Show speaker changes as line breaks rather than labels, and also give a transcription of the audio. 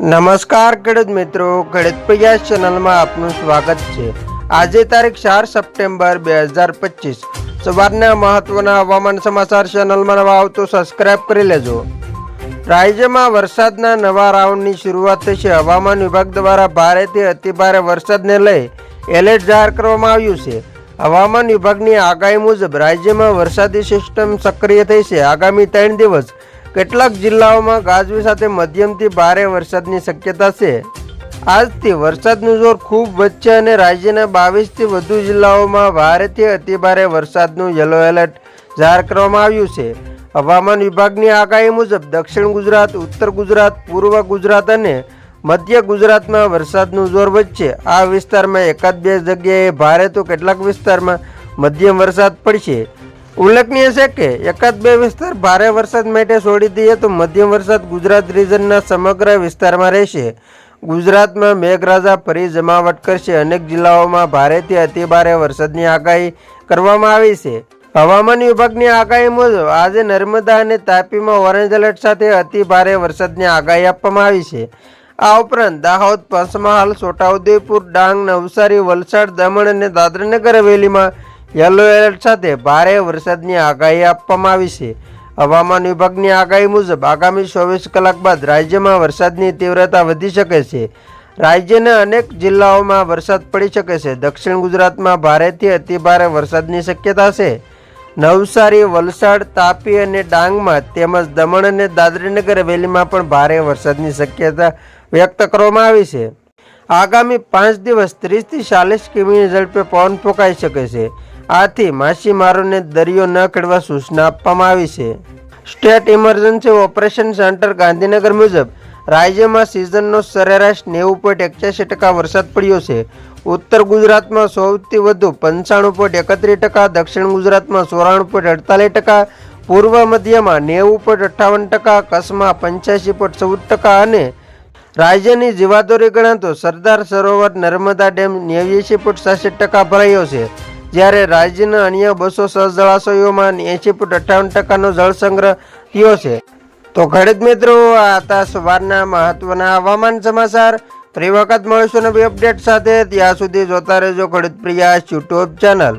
નમસ્કાર ખેડૂત મિત્રો, ખેડૂત પ્રયાસ ચેનલમાં આપનું સ્વાગત છે. આજે તારીખ ચાર સપ્ટેમ્બર બે હજાર પચીસ. સવારના મહત્વના હવામાન સમાચાર ચેનલમાં નવા આવતો સબસ્ક્રાઇબ કરી લેજો. રાજ્યમાં વરસાદના નવા રાઉન્ડની શરૂઆત છે. હવામાન વિભાગ દ્વારા ભારેથી અતિભારે વરસાદને લઈ એલર્ટ જાહેર કરવામાં આવ્યું છે. હવામાન વિભાગની આગાહી મુજબ રાજ્યમાં વરસાદી સિસ્ટમ સક્રિય થઈ છે. આગામી ત્રણ દિવસ કેટલાક જિલ્લાઓમાં ગાજવી સાથે મધ્યમથી ભારે વરસાદની શક્યતા છે. આજથી વરસાદનું જોર ખૂબ વધશે અને રાજ્યના બાવીસથી વધુ જિલ્લાઓમાં ભારેથી અતિભારે વરસાદનું યલો એલર્ટ જાહેર કરવામાં આવ્યું છે. હવામાન વિભાગની આગાહી મુજબ દક્ષિણ ગુજરાત, ઉત્તર ગુજરાત, પૂર્વ ગુજરાત અને મધ્ય ગુજરાતમાં વરસાદનું જોર વધશે. આ વિસ્તારમાં એકાદ બે જગ્યાએ ભારે તો કેટલાક વિસ્તારમાં મધ્યમ વરસાદ પડશે. ઉલ્લેખનીય છે કે એકાદ બે વિસ્તાર ભારે વરસાદ માટે છોડી દઈએ તો મધ્યમ વરસાદ ગુજરાત રિજનના સમગ્ર વિસ્તારમાં રહેશે. ગુજરાતમાં મેઘરાજા ફરી જમાવટ કરશે. અનેક જિલ્લાઓમાં ભારેથી અતિભારે વરસાદની આગાહી કરવામાં આવી છે. હવામાન વિભાગની આગાહી મુજબ આજે નર્મદા અને તાપીમાં ઓરેન્જ એલર્ટ સાથે અતિ ભારે વરસાદની આગાહી આપવામાં આવી છે. આ ઉપરાંત દાહોદ, પંચમહાલ, છોટાઉદેપુર, ડાંગ, નવસારી, વલસાડ, દમણ અને દાદરાનગર હવેલીમાં યલો એલર્ટ સાથે ભારે વરસાદની આગાહી આપવામાં આવી છે. હવામાન વિભાગની આગાહી મુજબ આગામી ચોવીસ કલાક બાદ રાજ્યમાં વરસાદની તીવ્રતા વધી શકે છે. રાજ્યના અનેક જિલ્લાઓમાં વરસાદ પડી શકે છે. દક્ષિણ ગુજરાતમાં ભારેથી અતિભારે વરસાદની શક્યતા છે. નવસારી, વલસાડ, તાપી અને ડાંગમાં તેમજ દમણ અને દાદરીનગર હવેલીમાં પણ ભારે વરસાદની શક્યતા વ્યક્ત કરવામાં આવી છે. આગામી પાંચ દિવસ ત્રીસથી ચાલીસ કિમીની ઝડપે પવન ફૂંકાઈ શકે છે. આથી માછીમારોને દરિયો ન ખેડવા સૂચના આપવામાં આવી છે. State emergency operation centre Gandhinagar મુજબ રાજ્યમાં સિઝનનો સરેરાશ નેવું પોઈન્ટ એકચ્યાસી ટકા વરસાદ પડ્યો છે. ઉત્તર ગુજરાતમાં સૌથી વધુ પંચાણું પોઈન્ટ એકત્રીસ ટકા, દક્ષિણ ગુજરાતમાં ચોરાણું પોઈન્ટ અડતાલીસ ટકા, પૂર્વ મધ્યમાં નેવું પોઈન્ટ અઠ્ઠાવન ટકા, કચ્છમાં પંચ્યાસી પોઈન્ટ ચૌદ ટકા અને રાજ્યની જીવાદોરી ગણાતો સરદાર સરોવર નર્મદા ડેમ નેવ્યાસી પોઈન્ટ સાસઠ ટકા ભરાયો છે. જ્યારે રાજ્યના અન્ય બસો સહ જળાશયોમાં એંશી ફૂટ અઠ્ઠાવન ટકાનો જળ સંગ્રહ થયો છે. તો ખેડૂત મિત્રો, આ હતા સવારના મહત્વના હવામાન સમાચાર. ફરી વખત મળીશું નવી અપડેટ સાથે. ત્યાં સુધી જોતા રહેજો ખેડૂત પ્રિયા, યુટ્યુબ ચેનલ